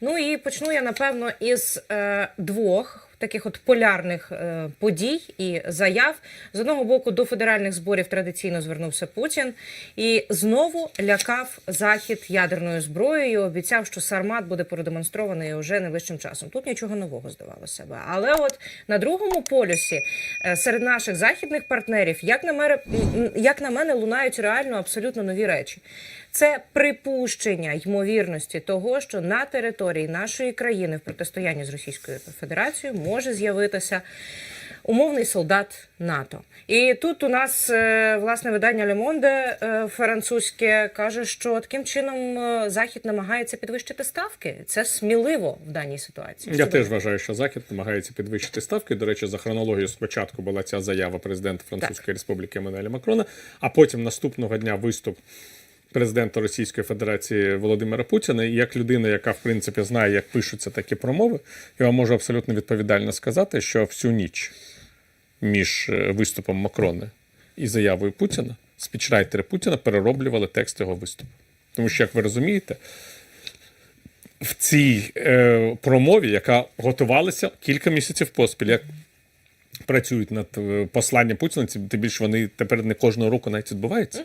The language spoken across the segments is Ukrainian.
Ну і почну я напевно із е, двох таких от полярних е, подій і заяв. З одного боку, до федеральних зборів традиційно звернувся Путін і знову лякав захід ядерною зброєю. Обіцяв, що Сармат буде продемонстрований уже найближчим часом. Тут нічого нового здавалося би. Але от на другому полюсі е, серед наших західних партнерів, як на мене, як на мене, лунають реально абсолютно нові речі. Це припущення ймовірності того, що на території нашої країни в протистоянні з Російською Федерацією може з'явитися умовний солдат НАТО. І тут у нас е, власне видання Лемонде французьке каже, що таким чином е, Захід намагається підвищити ставки. Це сміливо в даній ситуації. Я теж вважаю, що Захід намагається підвищити ставки. До речі, за хронологією спочатку була ця заява президента Французької Республіки Еммануеля Макрона, а потім наступного дня виступ президента Російської Федерації Володимира Путіна. І як людина, яка в принципі знає, як пишуться такі промови, я вам можу абсолютно відповідально сказати, що всю ніч між е, виступом Макрона і заявою Путіна спічрайтери Путіна перероблювали текст його виступу. Тому що, як ви розумієте, в цій е, промові, яка готувалася кілька місяців поспіль, як працюють над е, посланням Путіна, тим більше вони тепер не кожного року навіть відбуваються.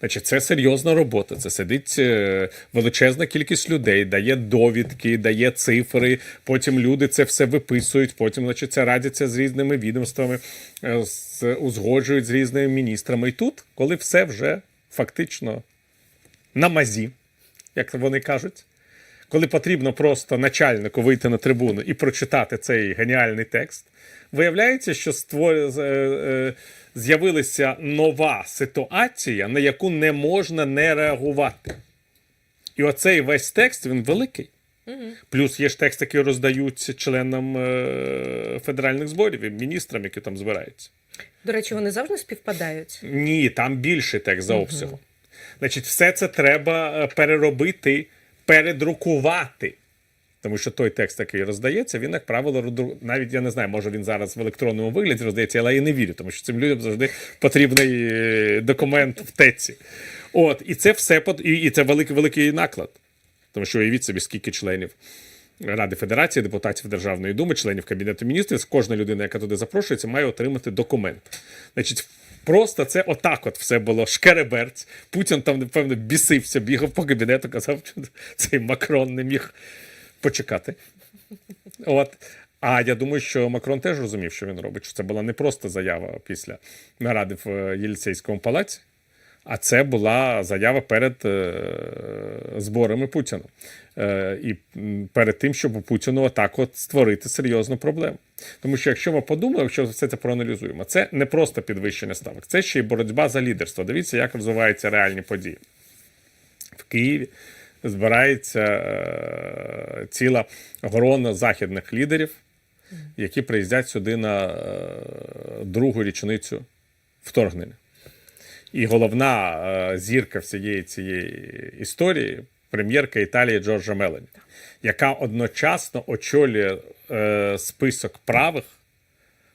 Значить, це серйозна робота. Це сидить е, величезна кількість людей, дає довідки, дає цифри. Потім люди це все виписують. Потім, значить, це радяться з різними відомствами, е, узгоджують з різними міністрами. І тут, коли все вже фактично на мазі, як вони кажуть, коли потрібно просто начальнику вийти на трибуну і прочитати цей геніальний текст, виявляється, що створ... з- е, е, з'явилася нова ситуація, на яку не можна не реагувати. І оцей весь текст він великий. Плюс є ж текст, який роздають членам е, федеральних зборів і міністрам, які там збираються. До речі, вони завжди співпадають. Ні, там більший текст за обсягом. Значить, все це треба переробити, передрукувати. Тому що той текст, який роздається, він, як правило, навіть я не знаю, може він зараз в електронному вигляді роздається, але я не вірю, тому що цим людям завжди потрібний е, документ в теці. От, і це все і це великий великий наклад. Тому що уявіть собі, скільки членів Ради Федерації, депутатів Державної думи, членів Кабінету міністрів, кожна людина, яка туди запрошується, має отримати документ. Значить, просто це отак от все було шкереберць. Путін там, напевно, бісився, бігав по кабінету, казав, що цей Макрон не міг почекати. От. А я думаю, що Макрон теж розумів, що він робить. Що це була не просто заява після наради в е, Єліцейському палаці, а це була заява перед е, зборами Путіна. Е, і перед тим, щоб у Путіну отак от створити серйозну проблему. Тому що якщо ми подумаємо, якщо все це проаналізуємо, це не просто підвищення ставок, це ще й боротьба за лідерство. Дивіться, як розвиваються реальні події. В Києві збирається е, ціла грона західних лідерів, які приїздять сюди на е, другу річницю вторгнення. І головна е, зірка всієї цієї історії прем'єрка Італії Джорджа Мелані, яка одночасно очолює е, список правих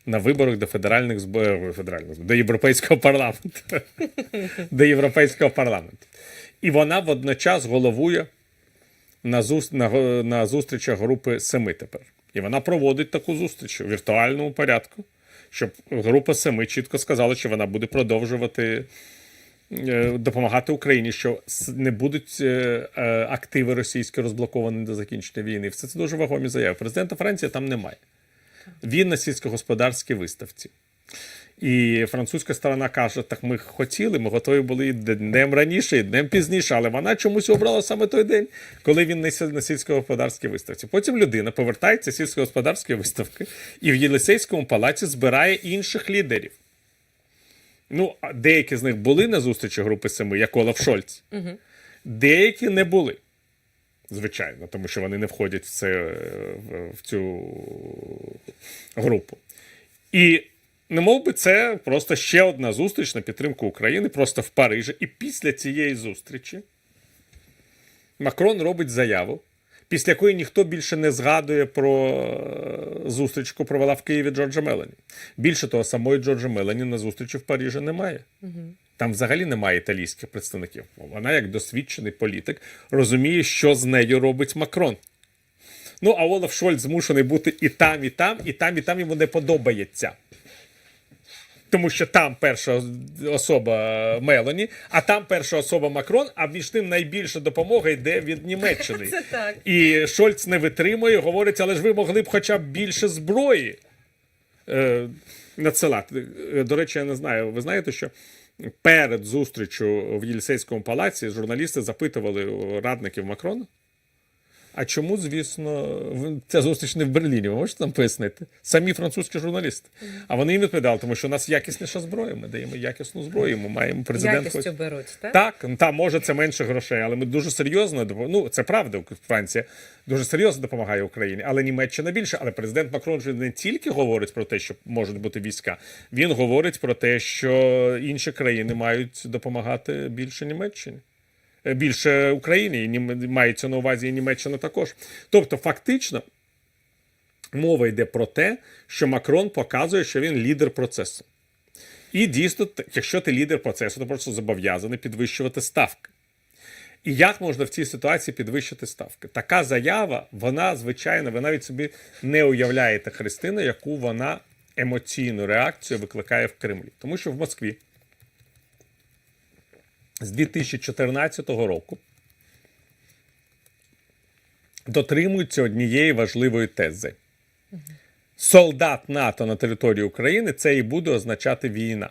на виборах до федеральних зборів федеральних до Європейського парламенту. до Європейського парламенту. І вона водночас головує на, зус... на, на зустрічах групи Семи тепер. І вона проводить таку зустріч у віртуальному порядку, щоб група Семи чітко сказала, що вона буде продовжувати е, допомагати Україні, що не будуть е, е, активи російські розблоковані до закінчення війни. Все це дуже вагомі заяви. Президента Франції там немає. Він на сільськогосподарській виставці. І французька сторона каже: так ми хотіли, ми готові були і днем раніше, і днем пізніше, але вона чомусь обрала саме той день, коли він на сіль- на сільськогосподарській виставці. Потім людина повертається з сільськогосподарської виставки і в Єлисейському палаці збирає інших лідерів. Ну, деякі з них були на зустрічі групи Семи, як Олаф Шольц. Деякі не були. Звичайно, тому що вони не входять в, це, е, в цю групу. І не мов би це просто ще одна зустріч на підтримку України, просто в Парижі. І після цієї зустрічі Макрон робить заяву, після якої ніхто більше не згадує про е, зустріч, яку провела в Києві Джорджа Мелані. Більше того, самої Джорджа Мелані на зустрічі в Парижі немає. Там взагалі немає італійських представників. Вона, як досвідчений політик, розуміє, що з нею робить Макрон. Ну а Олаф Шольц змушений бути і там, і там, і там, і там йому не подобається. Тому що там перша особа Мелані, а там перша особа Макрон, а між тим найбільша допомога йде від Німеччини. Це так. І Шольц не витримує, говорить, але ж ви могли б хоча б більше зброї е, надсилати. Е, До речі, я не знаю. Ви знаєте, що перед зустрічю в Єлісейському палаці журналісти запитували радників Макрона. А чому, звісно, ця зустріч не в Берліні? Ви можете нам пояснити? Самі французькі журналісти. А вони їм відповідали, тому що у нас якісніша зброя. Ми даємо якісну зброю. Ми маємо президент. Якістю хоче- беруть, так? так, та може це менше грошей, але ми дуже серйозно Ну, це правда, Франція дуже серйозно допомагає Україні, але Німеччина більше. Але президент Макрон же не тільки говорить про те, що можуть бути війська, він говорить про те, що інші країни мають допомагати більше Німеччині. Більше Україні, і мається на увазі і Німеччина також. Тобто, фактично, мова йде про те, що Макрон показує, що він лідер процесу. І дійсно, якщо ти лідер процесу, то просто зобов'язаний підвищувати ставки. І як можна в цій ситуації підвищити ставки? Така заява, вона, звичайно, ви навіть собі не уявляєте Христину, яку вона емоційну реакцію викликає в Кремлі. Тому що в Москві з 2014 року дотримуються однієї важливої тези. Солдат НАТО на території України це і буде означати війна.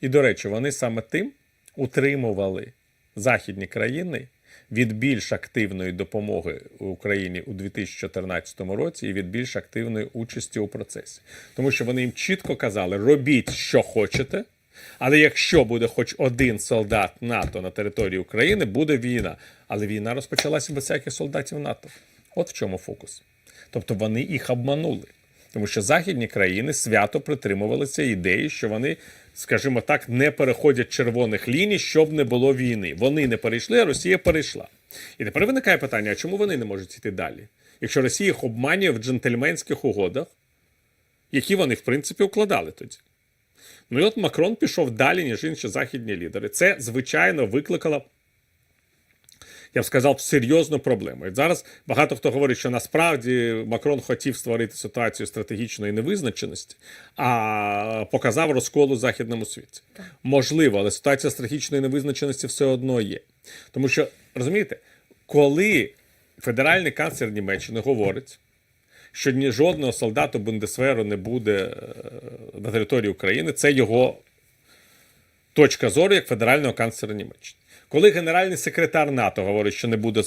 І, до речі, вони саме тим утримували західні країни від більш активної допомоги Україні у 2014 році і від більш активної участі у процесі. Тому що вони їм чітко казали: робіть, що хочете, але якщо буде хоч один солдат НАТО на території України, буде війна. Але війна розпочалася без всяких солдатів НАТО. От в чому фокус. Тобто вони їх обманули. Тому що західні країни свято притримувалися ідеї, що вони, скажімо так, не переходять червоних ліній, щоб не було війни. Вони не перейшли, а Росія перейшла. І тепер виникає питання: а чому вони не можуть йти далі? Якщо Росія їх обманює в джентльменських угодах, які вони, в принципі, укладали тоді. Ну і от Макрон пішов далі, ніж інші західні лідери. Це, звичайно, викликало я б сказав, серйозну проблему. І зараз багато хто говорить, що насправді Макрон хотів створити ситуацію стратегічної невизначеності, а показав розкол у західному світі. Можливо, але ситуація стратегічної невизначеності все одно є. Тому що, розумієте, коли федеральний канцлер Німеччини говорить, що ні жодного солдата Бундесверу не буде е, на території України, це його точка зору як федерального канцлера Німеччини. Коли генеральний секретар НАТО говорить, що не буде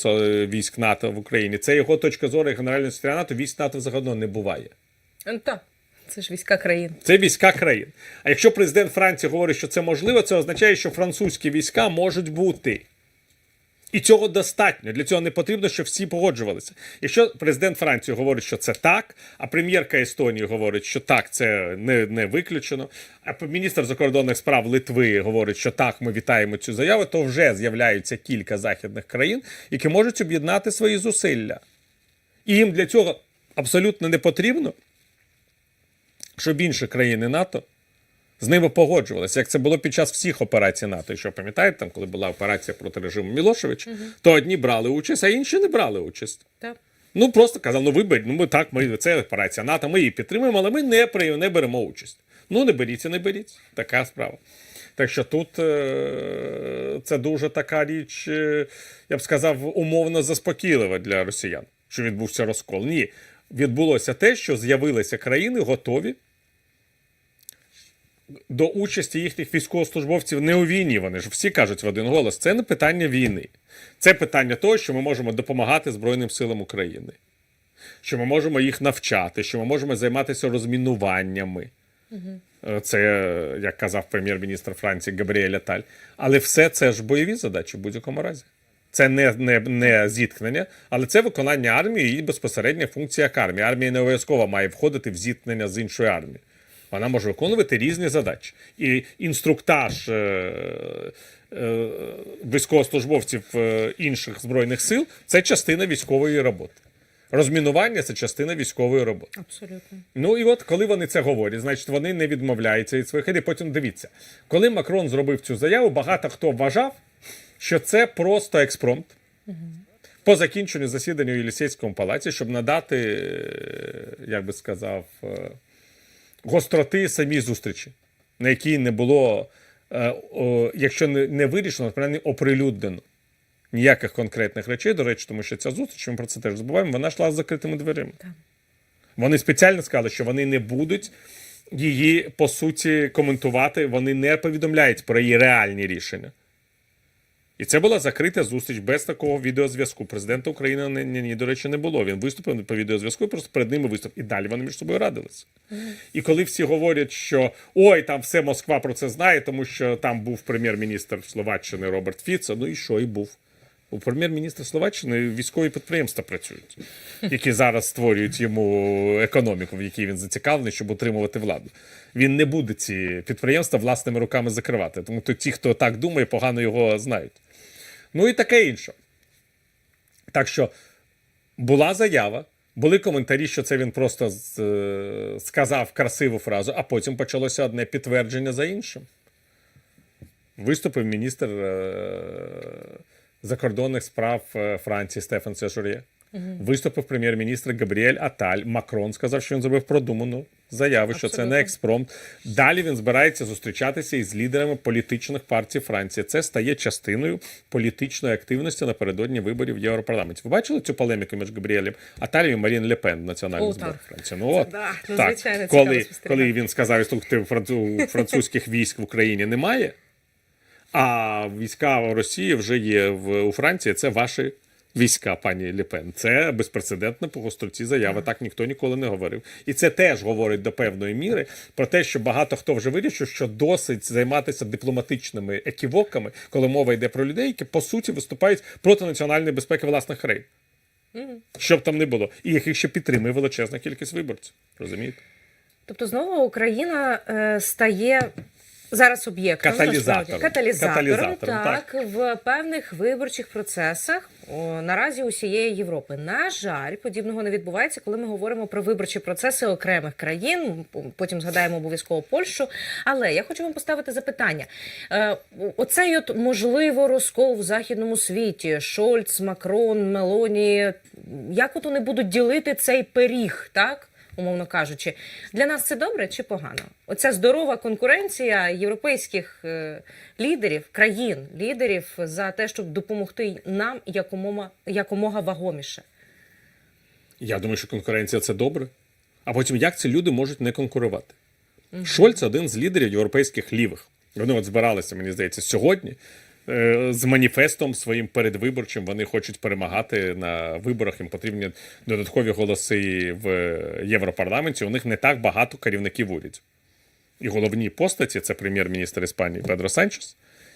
військ НАТО в Україні, це його точка зору як генерального секретаря НАТО, військ НАТО взагалі не буває. Ну, Так, це ж війська країн. Це війська країн. А якщо президент Франції говорить, що це можливо, це означає, що французькі війська можуть бути. І цього достатньо. Для цього не потрібно, щоб всі погоджувалися. Якщо президент Франції говорить, що це так, а прем'єрка Естонії говорить, що так, це не, не виключено. А міністр закордонних справ Литви говорить, що так, ми вітаємо цю заяву, то вже з'являються кілька західних країн, які можуть об'єднати свої зусилля. І їм для цього абсолютно не потрібно, щоб інші країни НАТО з ними погоджувалися. Як це було під час всіх операцій НАТО. І що пам'ятаєте, там, коли була операція проти режиму Мілошевича, то одні брали участь, а інші не брали участь. Так. Ну просто казали, ну виберіть, ну ми так, ми це операція НАТО, ми її підтримуємо, але ми не, при- не беремо участь. Ну не беріться, не беріть. Така справа. Так що тут е- це дуже така річ, е, я б сказав, умовно заспокійлива для росіян, що відбувся розкол. Ні, відбулося те, що з'явилися країни готові до участі їхніх військовослужбовців не у війні. Вони ж всі кажуть в один голос. Це не питання війни. Це питання того, що ми можемо допомагати Збройним силам України, що ми можемо їх навчати, що ми можемо займатися розмінуваннями. Е, Це, як казав прем'єр-міністр Франції Габріель Аталь. Але все це ж бойові задачі в будь-якому разі. Це не, не, не зіткнення, але це виконання армії і безпосередня функція як армії. Армія не обов'язково має входити в зіткнення з іншою армією. Вона може виконувати різні задачі. І інструктаж е, е, військовослужбовців е, інших збройних сил це частина військової роботи. Розмінування це частина військової роботи. Абсолютно. Ну і от коли вони це говорять, значить вони не відмовляються від своїх ідей. Потім дивіться, коли Макрон зробив цю заяву, багато хто вважав, що це просто експромт. по закінченню засідання у Єлісейському палаці, щоб надати, як би сказав, гостроти самій зустрічі, на якій не було, е, якщо не, не вирішено, то принаймні оприлюднено ніяких конкретних речей. До речі, тому що ця зустріч, ми про це теж забуваємо, вона йшла з закритими дверима. Вони спеціально сказали, що вони не будуть її по суті коментувати, вони не повідомляють про її реальні рішення. І це була закрита зустріч без такого відеозв'язку. Президента України ні, ні, ні, до речі, не було. Він виступив по відеозв'язку, просто перед ними виступив. І далі вони між собою радилися. І коли всі говорять, що ой, там все Москва про це знає, тому що там був прем'єр-міністр Словаччини Роберт Фіцо, ну і що, і був. У прем'єр-міністра Словаччини військові підприємства працюють, які зараз створюють йому економіку, в якій він зацікавлений, щоб утримувати владу. Він не буде ці підприємства власними руками закривати. Тому то ті, хто так думає, погано його знають. Ну і таке інше. Так що була заява, були коментарі, що це він просто е, сказав красиву фразу, а потім почалося одне підтвердження за іншим. Виступив міністр е, закордонних справ е, Франції Стефан Сежур'є. Виступив прем'єр-міністр Габріель Аталь. Макрон сказав, що він зробив продуману заяву, що це не експромт. Далі він збирається зустрічатися із лідерами політичних партій Франції. Це стає частиною політичної активності напередодні виборів в Європарламенті. Ви бачили цю полеміку між Габріелем Аталем і Марін Лепен, національним О, збором. Франції? Ну от Да, ну, так, звичайно, коли, коли він сказав, францу- французьких військ в Україні немає. А війська в Росії вже є в у Франції. Це ваші війська, пані Ліпен. Це безпрецедентна по гостроті заява. Так ніхто ніколи не говорив. І це теж говорить до певної міри про те, що багато хто вже вирішив, що досить займатися дипломатичними еківоками, коли мова йде про людей, які по суті виступають проти національної безпеки власних країн. Щоб там не було, і яких ще підтримує величезна кількість виборців. Розумієте? Тобто знову Україна е, стає зараз об'єктом Каталізатором. насправді. каталізатором, Каталізатором, так, в певних виборчих процесах о, наразі усієї Європи. На жаль, подібного не відбувається, коли ми говоримо про виборчі процеси окремих країн. Потім згадаємо обов'язково Польщу. Але я хочу вам поставити запитання: Е, оцей от можливо розкол в західному світі, Шольц, Макрон, Мелоні. Як от вони будуть ділити цей пиріг, так? Умовно кажучи, для нас це добре чи погано? Оця здорова конкуренція європейських е, лідерів, країн, лідерів за те, щоб допомогти нам якомога, якомога вагоміше. Я думаю, що конкуренція це добре. А потім як ці люди можуть не конкурувати? Шольц один з лідерів європейських лівих. Вони от збиралися, мені здається, сьогодні з маніфестом своїм передвиборчим. Вони хочуть перемагати на виборах. Їм потрібні додаткові голоси в Європарламенті. У них не так багато керівників урядів. І головні постаті це прем'єр-міністр Іспанії Педро Санчес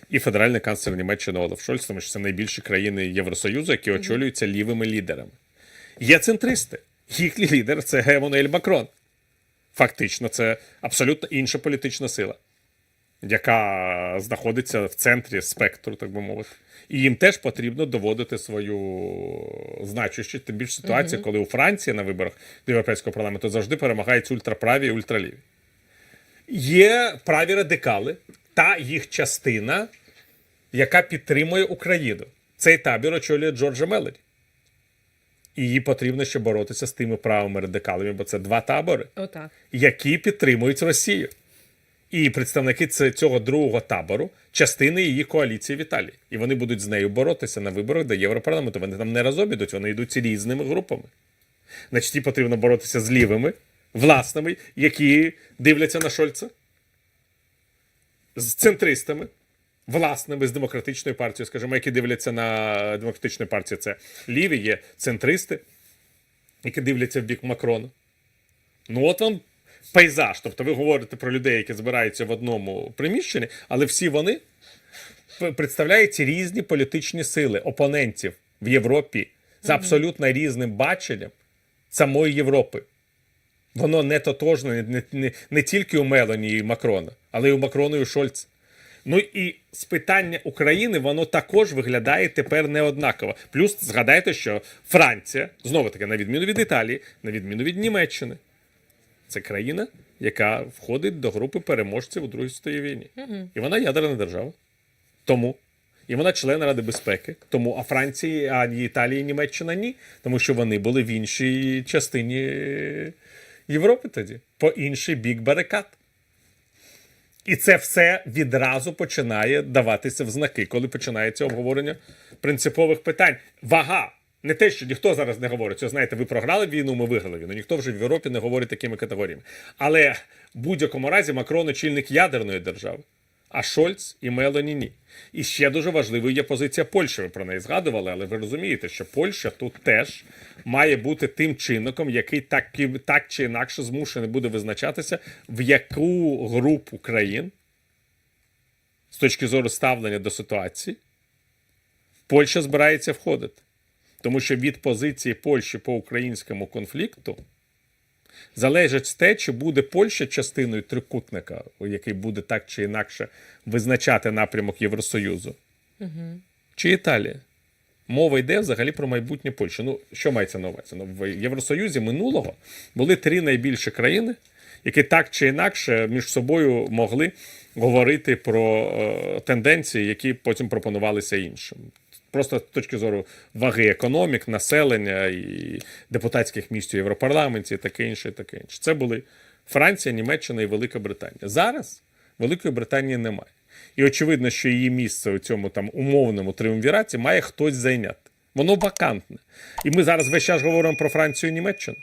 і федеральний канцлер Німеччини Олаф Шольц, тому що це найбільші країни Євросоюзу, які очолюються лівими лідерами. Є центристи. Їхній лідер це Еммануель Макрон. Фактично, це абсолютно інша політична сила, яка знаходиться в центрі спектру, так би мовити. І їм теж потрібно доводити свою значущість, тим більше ситуація, коли у Франції на виборах до Європейського парламенту завжди перемагають ультраправі і ультраліві. Є праві радикали та їх частина, яка підтримує Україну. Цей табір очолює Джорджа Мелоді. І їй потрібно ще боротися з тими правими радикалами, бо це два табори, Отак. які підтримують Росію. І представники цього другого табору частини її коаліції в Італії. І вони будуть з нею боротися на виборах до Європарламенту. Вони там не разом ідуть, вони йдуть різними групами. Значить, їй потрібно боротися з лівими, власними, які дивляться на Шольца, з центристами, власними, з демократичною партією, скажімо, які дивляться на демократичну партію. Це ліві, є центристи, які дивляться в бік Макрона. Ну, от вам пейзаж. Тобто ви говорите про людей, які збираються в одному приміщенні, але всі вони представляють різні політичні сили, опонентів в Європі з абсолютно різним баченням самої Європи. Воно не тотожне не, не, не тільки у Мелоні і Макрона, але й у Макрона і у Шольца. Ну і з питання України воно також виглядає тепер неоднаково. Плюс згадайте, що Франція, знову таки, на відміну від Італії, на відміну від Німеччини, це країна, яка входить до групи переможців у Другій світовій війні. І вона ядерна держава. Тому І вона член Ради безпеки. Тому а Франції, а Італії, Німеччина ні. Тому що вони були в іншій частині Європи тоді, по інший бік барикад. І це все відразу починає даватися в знаки, коли починається обговорення принципових питань. Вага. Не те, що ніхто зараз не говорить, що знаєте, ви програли війну, ми виграли війну. Ніхто вже в Європі не говорить такими категоріями. Але в будь-якому разі Макрон очільник ядерної держави, а Шольц і Мелоні ні. І ще дуже важливою є позиція Польщі. Ви про неї згадували, але ви розумієте, що Польща тут теж має бути тим чинником, який так, так чи інакше змушений буде визначатися, в яку групу країн з точки зору ставлення до ситуації Польща збирається входити. Тому що від позиції Польщі по українському конфлікту залежить те, чи буде Польща частиною трикутника, який буде так чи інакше визначати напрямок Євросоюзу, чи Італія. Мова йде взагалі про майбутнє Польщі. Ну, що мається на увазі? Ну, в Євросоюзі минулого були три найбільші країни, які так чи інакше між собою могли говорити про е, тенденції, які потім пропонувалися іншим. Просто з точки зору ваги економік, населення і депутатських місць у Європарламенті, і таке інше, і таке інше. Це були Франція, Німеччина і Велика Британія. Зараз Великої Британії немає. І очевидно, що її місце у цьому там умовному триумвіраті має хтось зайняти. Воно вакантне. І ми зараз весь час говоримо про Францію і Німеччину.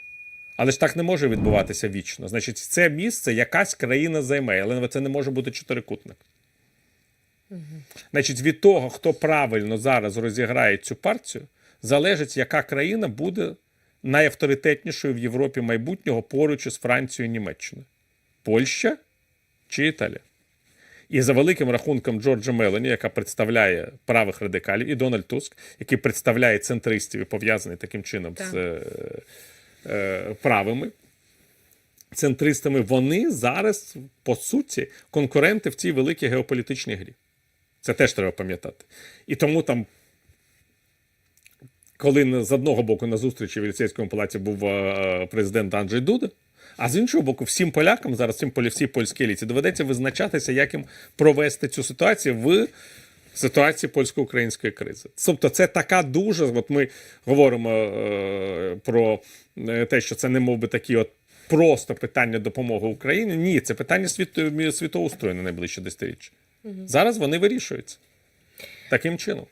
Але ж так не може відбуватися вічно. Значить, це місце якась країна займе, але це не може бути чотирикутник. Значить, від того, хто правильно зараз розіграє цю партію, залежить, яка країна буде найавторитетнішою в Європі майбутнього поруч із Францією і Німеччиною. Польща чи Італія. І за великим рахунком Джорджа Мелоні, яка представляє правих радикалів, і Дональд Туск, який представляє центристів і пов'язаний таким чином Так. з е, е, правими центристами, вони зараз, по суті, конкуренти в цій великій геополітичній грі. Це теж треба пам'ятати. І тому там, коли з одного боку на зустрічі в Єліцейському палаці був е, президент Анджей Дуда, а з іншого боку, всім полякам, зараз всім всій польській еліті, доведеться визначатися, як їм провести цю ситуацію в ситуації польсько-української кризи. Тобто, це така дуже. От ми говоримо е, про е, те, що це не мов би такі от. Просто питання допомоги Україні. Ні, це питання світ, світоустрою на найближче десятиріччя. Зараз вони вирішуються таким чином.